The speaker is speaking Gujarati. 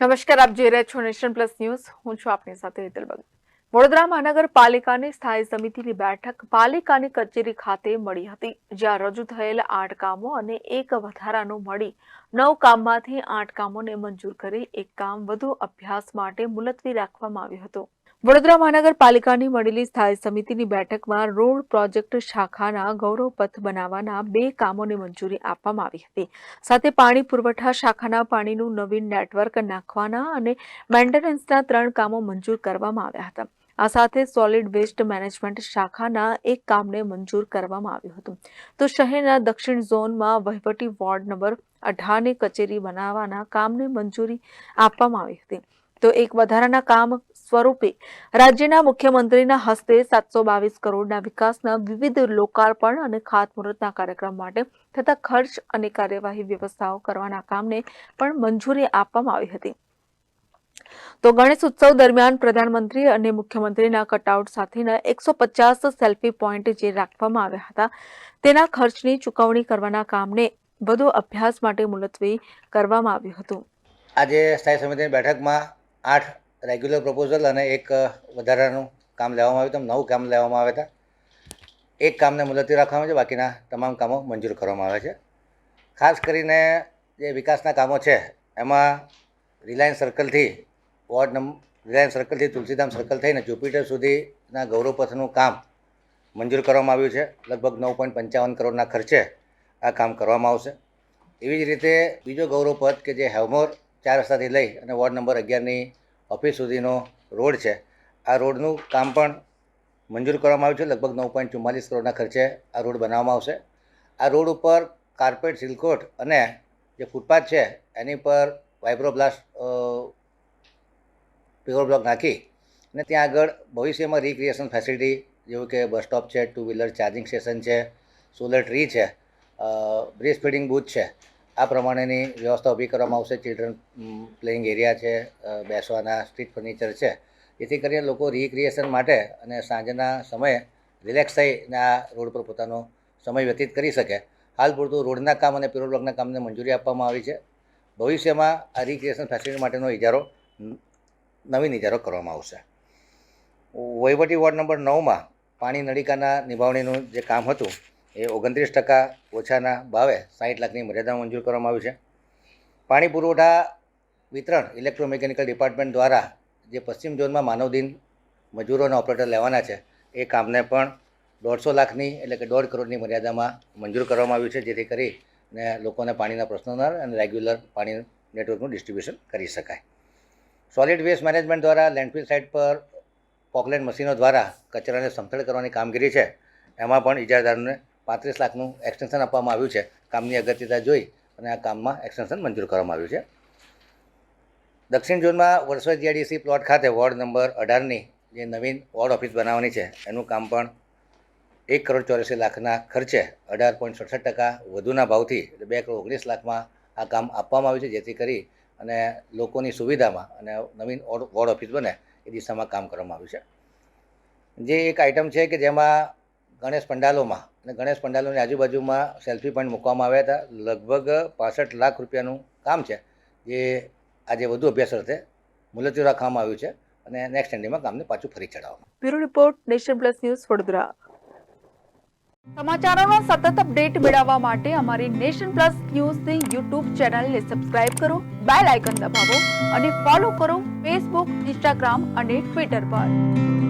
નમસ્કાર, આપ જોઈ રહ્યા છો નેશન પ્લસ ન્યૂઝ. હું છું આપની સાથે હેતલ ભગત. વડોદરા મહાનગરપાલિકાની સ્થાયી સમિતિની બેઠક પાલિકાની કચેરી ખાતે મળી હતી, જ્યાં રજૂ થયેલ આઠ કામો અને એક વધારાનું મળી. નવ કામમાંથી આઠ કામોને મંજૂર કરી એક કામ વધુ અભ્યાસ માટે મુલતવી રાખવામાં આવ્યું હતું. વડોદરા મહાનગરપાલિકાની મળેલી સ્થાયી સમિતિની બેઠકમાં રોડ પ્રોજેક્ટ શાખાના ગૌરવપથ બનાવવાના બે કામોને મંજૂરી આપવામાં આવી હતી. સાથે પાણી પુરવઠા શાખાના પાણીનું નવીન નેટવર્ક નાખવાના અને મેન્ટેનન્સના ત્રણ કામો મંજૂર કરવામાં આવ્યા હતા. આ સાથે સોલિડ વેસ્ટ મેનેજમેન્ટ શાખાના એક કામને મંજૂર કરવામાં આવ્યું હતું. તો શહેરના દક્ષિણ ઝોનમાં વહીવટી વોર્ડ નંબર અઢારની કચેરી બનાવવાના કામને મંજૂરી આપવામાં આવી હતી. તો એક વધારાના કામ સ્વરૂપે રાજ્યના મુખ્યમંત્રીના હસ્તે સાતસો બાવીસ કરોડના વિકાસના વિવિધ લોકાર્પણ અને ખાતમુહૂર્તના કાર્યક્રમ માટે થતા ખર્ચ અને કાર્યવાહી વ્યવસ્થાઓ કરવાના કામને પણ મંજૂરી આપવામાં આવી હતી. તો ગણેશ ઉત્સવ દરમિયાન પ્રધાનમંત્રી અને મુખ્યમંત્રીના કટઆઉટ સાથેના એકસો પચાસ સેલ્ફી પોઈન્ટ જે રાખવામાં આવ્યા હતા, તેના ખર્ચની ચૂકવણી કરવાના કામને વધુ અભ્યાસ માટે મુલતવી કરવામાં આવ્યું હતું. આજે સ્થાયી સમિતિની બેઠકમાં આઠ રેગ્યુલર પ્રપોઝલ અને એક વધારાનું કામ લેવામાં આવ્યું હતું. નવું કામ લેવામાં આવ્યા હતા. એક કામને મુલતવી રાખવામાં આવે છે. બાકીના તમામ કામો મંજૂર કરવામાં આવે છે. ખાસ કરીને જે વિકાસના કામો છે, એમાં રિલાયન્સ સર્કલથી વોર્ડ નંબર રિલાયન્સ સર્કલથી તુલસીધામ સર્કલ થઈને જુપિટર સુધીના ગૌરવપથનું કામ મંજૂર કરવામાં આવ્યું છે. લગભગ નવ પોઈન્ટ પંચાવન કરોડના ખર્ચે આ કામ કરવામાં આવશે. એવી જ રીતે બીજો ગૌરવપથ કે જે હેવમોર ચાર રસ્તાથી લઈ અને વોર્ડ નંબર અગિયારની ઓફિસ સુધીનો રોડ છે. આ રોડનું કામ પણ મંજૂર કરવામાં આવ્યું છે. લગભગ નવ પોઈન્ટ ચુમ્માલીસ કરોડના ખર્ચે આ રોડ બનાવવામાં આવશે. આ રોડ ઉપર કાર્પેટ, સિલકોટ અને જે ફૂટપાથ છે, એની પર વાઇબ્રોબ્લાસ્ટ પ્યોર બ્લોક નાખી અને ત્યાં આગળ ભવિષ્યમાં રિક્રિએશન ફેસિલિટી જેવું કે બસ સ્ટોપ છે ટુ વ્હીલર ચાર્જિંગ સ્ટેશન છે સોલર ટ્રી છે બ્રેસ્ટ ફીડિંગ બૂથ છે. આ પ્રમાણેની વ્યવસ્થા ઊભી કરવામાં આવશે. ચિલ્ડ્રન પ્લેઇંગ એરિયા છે બેસવાના સ્ટ્રીટ ફર્નિચર છે. જેથી કરીને લોકો રિક્રિએશન માટે અને સાંજના સમયે રિલેક્સ થઈને આ રોડ પર પોતાનો સમય વ્યતીત કરી શકે. હાલ પૂરતું રોડના કામ અને બ્લોકના કામને મંજૂરી આપવામાં આવી છે. ભવિષ્યમાં આ રિક્રિએશન ફેસિલિટી માટેનો ઇજારો નવીન ઇજારો કરવામાં આવશે. વહીવટી વોર્ડ નંબર નવમાં પાણી નળિકાના નિભાવણીનું જે કામ હતું એ ઓગણત્રીસ ટકા ઓછાના ભાવે સાઠ લાખની મર્યાદા મંજૂર કરવામાં આવી છે. પાણી પુરવઠા વિતરણ ઇલેક્ટ્રોમિકેનિકલ ડિપાર્ટમેન્ટ દ્વારા જે પશ્ચિમ ઝોનમાં માનવ દિન મજૂરો ઓપરેટર લેવાના છે, એ કામને પણ દોઢસો લાખની એટલે કે દોઢ કરોડની મર્યાદામાં મંજૂર કરવામાં આવ્યું છે, જેથી કરી ને લોકોને પાણીના પ્રશ્નો ન અને રેગ્યુલર પાણી નેટવર્કનું ડિસ્ટ્રીબ્યુશન કરી શકાય. સોલિડ વેસ્ટ મેનેજમેન્ટ દ્વારા લેન્ડફિલ સાઇટ પર પોકલેન્ડ મશીનો દ્વારા કચરાને સમતળ કરવાની કામગીરી છે, એમાં પણ ઇજારદારને પાંત્રીસ લાખનું એક્સટેન્શન આપવામાં આવ્યું છે. કામની અગત્યતા જોઈ અને આ કામમાં એક્સટેન્શન મંજૂર કરવામાં આવ્યું છે. દક્ષિણ ઝોનમાં વર્ષોદ જીઆઈડીસી પ્લોટ ખાતે વોર્ડ નંબર અઢારની જે નવીન વોર્ડ ઓફિસ બનાવવાની છે, એનું કામ પણ એક કરોડ ચોર્યાસી લાખના ખર્ચે અઢાર પોઈન્ટ સડસઠ ટકા વધુના ભાવથી એટલે બે કરોડ ઓગણીસ લાખમાં આ કામ આપવામાં આવ્યું છે, જેથી કરી અને લોકોની સુવિધામાં અને નવીન વોર્ડ ઓફિસ બને એ દિશામાં કામ કરવામાં આવ્યું છે. જે એક આઇટમ છે કે જેમાં ગણેશ પંડાલોમાં અને ગણેશ પંડાલોની આજુબાજુમાં સેલ્ફી પોઈન્ટ મૂકવામાં આવ્યા હતા. લગભગ પાસઠ લાખ રૂપિયાનું કામ છે. જે આજે વધુ અભ્યાસ અર્થે મુલતવી રાખવામાં આવ્યું છે અને નેક્સ્ટ સન્ડેમાં કામને પાછું ફરી ચડાવવામાં bureau report, Nation Plus news, Vadodara. સમાચારોનો સતત અપડેટ મેળવવા માટે અમારી નેશન પ્લસ ન્યૂઝની યુટ્યુબ ચેનલને સબસ્ક્રાઇબ કરો, બેલ આઇકન દબાવો અને ફોલો કરો ફેસબુક ઇન્સ્ટાગ્રામ અને ટ્વિટર પર.